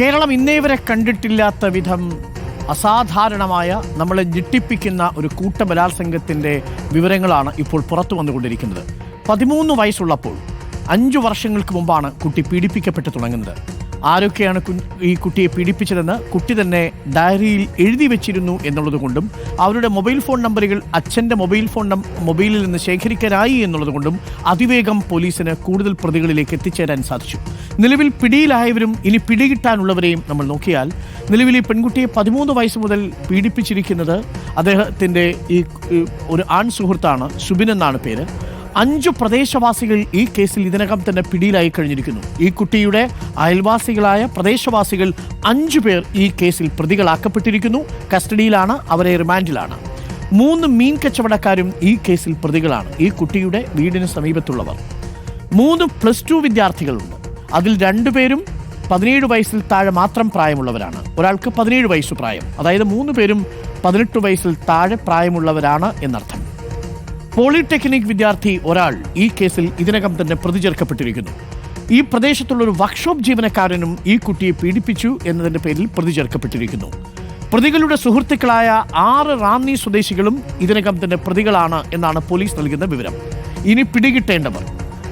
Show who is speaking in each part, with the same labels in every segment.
Speaker 1: കേരളം ഇന്നേ വരെ കണ്ടിട്ടില്ലാത്ത വിധം അസാധാരണമായ നമ്മളെ ഞെട്ടിപ്പിക്കുന്ന ഒരു കൂട്ടബലാത്സംഗത്തിന്റെ വിവരങ്ങളാണ് ഇപ്പോൾ പുറത്തു വന്നുകൊണ്ടിരിക്കുന്നത്. പതിമൂന്ന് വയസ്സുള്ളപ്പോൾ അഞ്ചു വർഷങ്ങൾക്ക് മുമ്പാണ് കുട്ടി പീഡിപ്പിക്കപ്പെട്ടു തുടങ്ങുന്നത്. ആരൊക്കെയാണ് ഈ കുട്ടിയെ പീഡിപ്പിച്ചതെന്ന് കുട്ടി തന്നെ ഡയറിയിൽ എഴുതി വെച്ചിരുന്നു എന്നുള്ളതുകൊണ്ടും അവരുടെ മൊബൈൽ ഫോൺ നമ്പറുകൾ അച്ഛന്റെ മൊബൈൽ ഫോൺ മൊബൈലിൽ നിന്ന് ശേഖരിക്കാനായി എന്നുള്ളതുകൊണ്ടും അതിവേഗം പോലീസിന് കൂടുതൽ പ്രതികളിലേക്ക് എത്തിച്ചേരാൻ സാധിച്ചു. നിലവിൽ പിടിയിലായവരും ഇനി പിടികിട്ടാനുള്ളവരെയും നമ്മൾ നോക്കിയാൽ നിലവിൽ ഈ പെൺകുട്ടിയെ പതിമൂന്ന് വയസ്സ് മുതൽ പീഡിപ്പിച്ചിരിക്കുന്നത് അദ്ദേഹത്തിന്റെ ഈ ഒരു ആൺ സുഹൃത്താണ് സുബിൻ എന്നാണ് പേര്. അഞ്ചു പ്രദേശവാസികൾ ഈ കേസിൽ ഇതിനകം തന്നെ പിടിയിലായി കഴിഞ്ഞിരിക്കുന്നു. ഈ കുട്ടിയുടെ അയൽവാസികളായ പ്രദേശവാസികൾ അഞ്ചു പേർ ഈ കേസിൽ പ്രതികളാക്കപ്പെട്ടിരിക്കുന്നു. കസ്റ്റഡിയിലാണ് അവരെ റിമാൻഡിലാണ്. മൂന്ന് മീൻ കച്ചവടക്കാരും ഈ കേസിൽ പ്രതികളാണ്. ഈ കുട്ടിയുടെ വീടിന് സമീപത്തുള്ളവർ. മൂന്ന് പ്ലസ് ടു വിദ്യാർത്ഥികളുണ്ട്. അതിൽ രണ്ടുപേരും പതിനേഴ് വയസ്സിൽ താഴെ മാത്രം പ്രായമുള്ളവരാണ്. ഒരാൾക്ക് പതിനേഴ് വയസ്സ് പ്രായം. അതായത് മൂന്ന് പേരും പതിനെട്ട് വയസ്സിൽ താഴെ പ്രായമുള്ളവരാണ് എന്നർത്ഥം. പോളിടെക്നിക് വിദ്യാർത്ഥി ഒരാൾ ഈ കേസിൽ ഇതിനകം തന്നെ പ്രതി ചേർക്കപ്പെട്ടിരിക്കുന്നു. ഈ പ്രദേശത്തുള്ള ഒരു വർക്ക്ഷോപ്പ് ജീവനക്കാരനും ഈ കുട്ടിയെ പീഡിപ്പിച്ചു എന്നതിന്റെ പേരിൽ പ്രതി ചേർക്കപ്പെട്ടിരിക്കുന്നു. പ്രതികളുടെ സുഹൃത്തുക്കളായ ആറ് റാന്നി സ്വദേശികളും ഇതിനകം തന്നെ പ്രതികളാണ് എന്നാണ് പോലീസ് നൽകുന്ന വിവരം. ഇനി പിടികിട്ടേണ്ടവർ.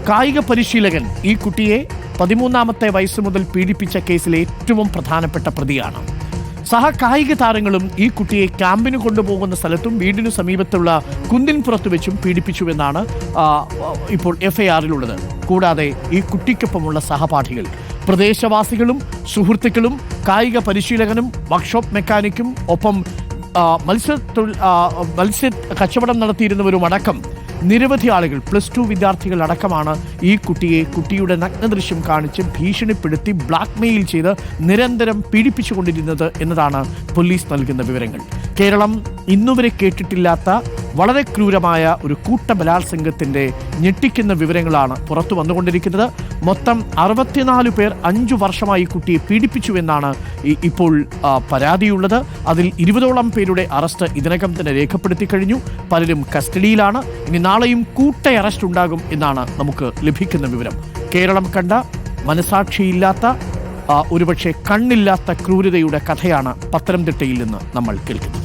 Speaker 1: കായിക പരിശീലകൻ ഈ കുട്ടിയെ പതിമൂന്നാമത്തെ വയസ്സ് മുതൽ പീഡിപ്പിച്ച കേസിലെ ഏറ്റവും പ്രധാനപ്പെട്ട പ്രതിയാണ്. സഹകായിക താരങ്ങളും ഈ കുട്ടിയെ ക്യാമ്പിന് കൊണ്ടുപോകുന്ന സ്ഥലത്തും വീടിനു സമീപത്തുള്ള കുന്തിൻപുറത്ത് വെച്ചും പീഡിപ്പിച്ചുവെന്നാണ് ഇപ്പോൾ എഫ്ഐആറിലുള്ളത്. കൂടാതെ ഈ കുട്ടിക്കൊപ്പമുള്ള സഹപാഠികൾ പ്രദേശവാസികളും സുഹൃത്തുക്കളും കായിക പരിശീലകനും വർക്ക്ഷോപ്പ് മെക്കാനിക്കും ഒപ്പം മത്സ്യ മത്സ്യ കച്ചവടം നടത്തിയിരുന്നവരും അടക്കം നിരവധി ആളുകൾ പ്ലസ് ടു വിദ്യാർത്ഥികൾ അടക്കമാണ് ഈ കുട്ടിയെ കുട്ടിയുടെ നഗ്നദൃശ്യം കാണിച്ച് ഭീഷണിപ്പെടുത്തി ബ്ലാക്ക്മെയിൽ ചെയ്ത് നിരന്തരം പീഡിപ്പിച്ചുകൊണ്ടിരുന്നത് എന്നതാണ് പോലീസ് നൽകുന്ന വിവരങ്ങൾ. കേരളം ഇന്നുവരെ കേട്ടിട്ടില്ലാത്ത വളരെ ക്രൂരമായ ഒരു കൂട്ട ബലാത്സംഗത്തിന്റെ ഞെട്ടിക്കുന്ന വിവരങ്ങളാണ് പുറത്തു വന്നുകൊണ്ടിരിക്കുന്നത്. മൊത്തം അറുപത്തിനാല് പേർ അഞ്ചു വർഷമായി കുട്ടിയെ പീഡിപ്പിച്ചുവെന്നാണ് ഇപ്പോൾ പരാതിയുള്ളത്. അതിൽ ഇരുപതോളം പേരുടെ അറസ്റ്റ് ഇതിനകം തന്നെ രേഖപ്പെടുത്തി കഴിഞ്ഞു. പലരും കസ്റ്റഡിയിലാണ്. ഇനി നാളെയും കൂട്ട അറസ്റ്റ് ഉണ്ടാകും എന്നാണ് നമുക്ക് ലഭിക്കുന്ന വിവരം. കേരളം കണ്ട മനസാക്ഷിയില്ലാത്ത ഒരുപക്ഷെ കണ്ണില്ലാത്ത ക്രൂരതയുടെ കഥയാണ് പത്തനംതിട്ടയിൽ നിന്ന് നമ്മൾ കേൾക്കുന്നത്.